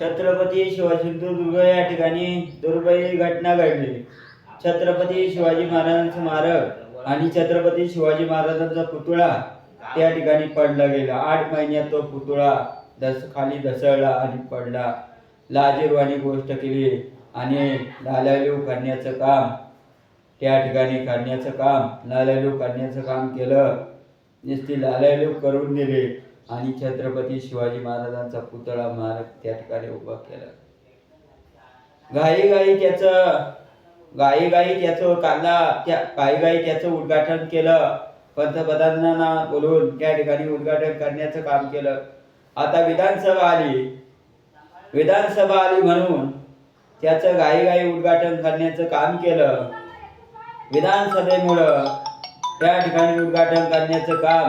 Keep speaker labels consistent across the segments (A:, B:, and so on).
A: छत्रपती शिवाजी दुर्ग या ठिकाणी दुर्दैवी घटना घडली. छत्रपती शिवाजी महाराजांचं स्मारक आणि छत्रपती शिवाजी महाराजांचा पुतळा त्या ठिकाणी पडला गेला. आठ महिन्यात तो पुतळा दस खाली धसळला आणि पडला. लाजीरवाणी गोष्ट केली आणि लालालीव करण्याचं काम त्या ठिकाणी करण्याचं काम लालालीव करण्याचं काम केलं. नुसती लालालीव करून दिली. आणि छत्रपती शिवाजी महाराजांचा पुतळा मार्ग त्या ठिकाणी उभा केला. घाई गाई त्याचं गाई गाई त्याचं कांदा त्या गाई गाई त्याचं उद्घाटन केलं. पंतप्रधानांना बोलून त्या ठिकाणी उद्घाटन करण्याचं काम केलं. आता विधानसभा आली. विधानसभा आली म्हणून त्याचं गाई गाई उद्घाटन करण्याचं काम केलं. विधानसभेमुळं त्या ठिकाणी उद्घाटन करण्याचं काम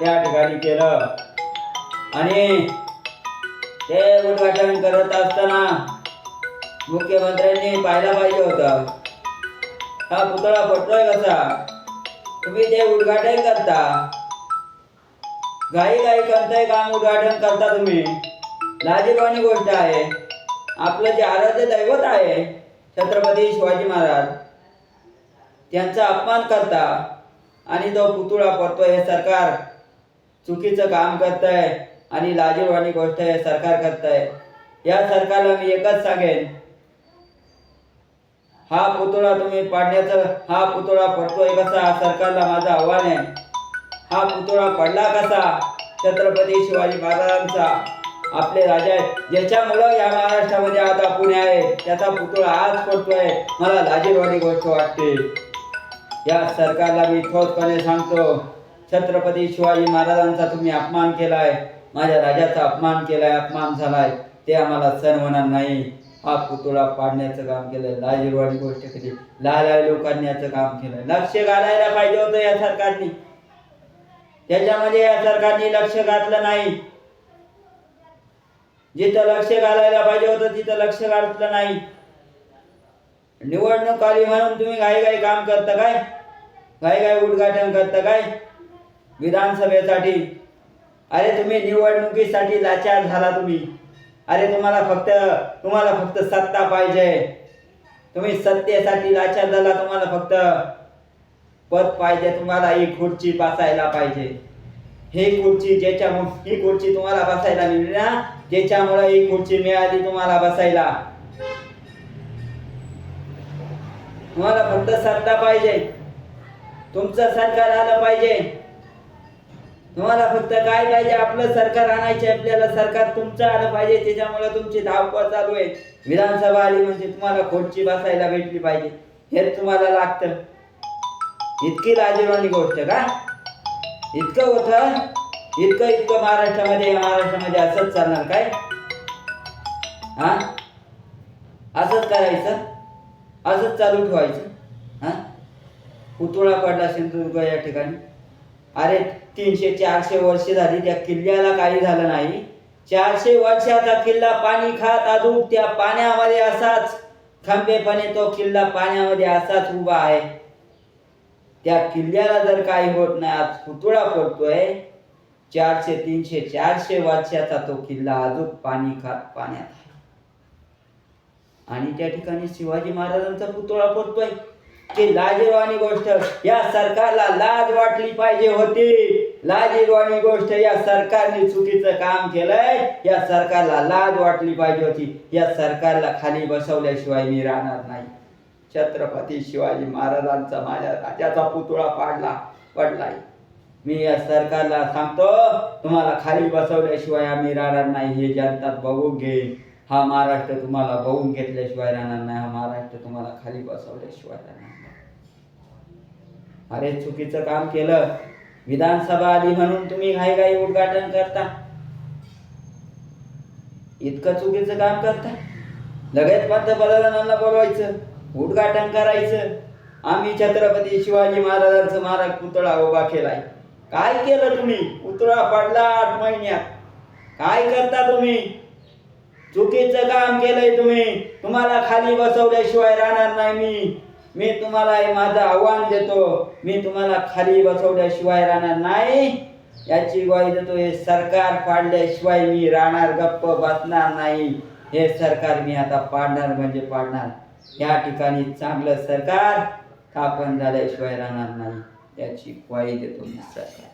A: त्या ठिकाणी केलं. आणि ते उद्घाटन करत असताना मुख्यमंत्र्यांनी पाहायला पाहिजे होतं. हा पुतळा पटतोय कसा? तुम्ही ते उद्घाटन करता? घाई घाई करताय काम उद्घाटन करता तुम्ही. लाजीरवाणी गोष्ट आहे. आपलं जे आराध्य दैवत आहे छत्रपती शिवाजी महाराज त्यांचा अपमान करता आणि तो पुतळा पडतोय हे सरकार चुकीचं काम करताय आणि लाजीरवाणी गोष्ट आहे सरकार करताय. या सरकारला मी एकच सांगेन. हा पुतळा तुम्ही पाडण्याचं हा पुतळा पडतोय कसा? सरकारला माझं आव्हान आहे. हा पुतळा पडला कसा? छत्रपती शिवाजी महाराजांचा. आपले राजा आहेत. ज्याच्यामुळं या महाराष्ट्रामध्ये आता पुणे आहे त्याचा पुतळा आज पडतोय. मला लाजीरवाणी गोष्ट वाटते. या सरकारला मी ठोसपणे सांगतो. छत्रपती शिवाजी महाराजांचा तुम्ही अपमान केलाय माझ्या राजाचा अपमान केलाय अपमान झालाय ते आम्हाला सण होणार नाही. हा पुतळा पाडण्याचं काम केलंय लाजीरवाणी गोष्ट केली. लोकांनी याचं काम केलंय. लक्ष घालायला पाहिजे होतं या सरकारने. त्याच्यामध्ये या सरकारने लक्ष घातलं नाही. जिथं लक्ष घालायला पाहिजे होतं तिथं लक्ष घातलं नाही. निवडणूक आली म्हणून तुम्ही घाई घाई काम करता काय? घाई घाई उद्घाटन करता काय? विधानसभेसाठी. अरे तुम्ही निवडणुकीसाठी लाचार झाला तुम्ही. अरे तुम्हाला फक्त तुम्हाला फक्त सत्ता पाहिजे. तुम्ही सत्तेसाठी लाचार झाला तुम्हाला फक्त पद पाहिजे. तुम्हाला ही खुर्ची बसायला पाहिजे. ही खुर्ची ज्याच्या ही खुर्ची तुम्हाला बसायला मिळली ना? ज्याच्यामुळे ही खुर्ची मिळाली तुम्हाला बसायला. तुम्हाला फक्त सत्ता पाहिजे. तुमचं सरकार आलं पाहिजे. तुम्हाला फक्त काय पाहिजे? आपलं सरकार आणायचे आपल्याला सरकार तुमचं आलं पाहिजे त्याच्यामुळे तुमची धावपळ चालू आहे. विधानसभा आली म्हणजे तुम्हाला खोटची बसायला भेटली पाहिजे. हेच तुम्हाला लागतं. इतकी लाजीवानी गोष्ट का? इतकं होतं? इतकं इतकं महाराष्ट्रामध्ये महाराष्ट्रामध्ये असंच चालणार काय? हा? असंच करायचं? असंच चालू ठेवायचं? हा? पुतळा पडला सिंधुदुर्ग या ठिकाणी. अरे तीनशे चारशे वर्ष झाली त्या किल्ल्याला काही झालं नाही. चारशे वर्षाचा किल्ला पाणी खात अजून त्या पाण्यामध्ये असाच. खंबेपणे तो किल्ला पाण्यामध्ये असाच उभा आहे. त्या किल्ल्याला जर काही होत नाही आज पुतळा पडतोय. चारशे तीनशे चारशे वर्षाचा तो किल्ला अजून पाणी खात पाण्यात आहे. आणि त्या ठिकाणी शिवाजी महाराजांचा पुतळा पडतोय. की लाजीरवाणी गोष्ट या सरकारला लाज वाटली पाहिजे होती. लाजीरवाणी गोष्ट या सरकारने चुकीचं काम केलंय. या सरकारला लाज वाटली पाहिजे होती. या सरकारला खाली बसवल्याशिवाय मी राहणार नाही. छत्रपती शिवाजी महाराजांचा माझ्या राजाचा पुतळा पाडला पडलाय. मी या सरकारला सांगतो तुम्हाला खाली बसवल्याशिवाय आम्ही राहणार नाही हे जनता बघून घेईन. हा महाराष्ट्र तुम्हाला बघून घेतल्याशिवाय राहणार नाही हा महाराष्ट्र तुम्हाला खाली बसवल्याशिवाय राहणार नाही. अरे चुकीचं काम केलं. विधानसभा आली म्हणून तुम्ही घाई घाई उद्घाटन करता. इतकं चुकीचं काम करता. लगेच पंतप्रधानांना बोलवायचं उद्घाटन करायचं. आम्ही छत्रपती शिवाजी महाराजांचं महाराज पुतळा उभा केलाय. काय केलं तुम्ही? पुतळा पडला आठ महिन्यात. काय करता तुम्ही? चुकीचं काम केलंय तुम्ही. तुम्हाला खाली बसवल्याशिवाय राहणार नाही मी. मी तुम्हाला हे माझं आव्हान देतो. मी तुम्हाला खाली बसवल्याशिवाय राहणार नाही. याची ग्वाही देतो. हे सरकार पाडल्याशिवाय मी राहणार गप्प बसणार नाही. हे सरकार मी आता पाडणार म्हणजे पाडणार. या ठिकाणी चांगलं सरकार स्थापन झाल्याशिवाय राहणार नाही. याची ग्वाही देतो मी सरकार.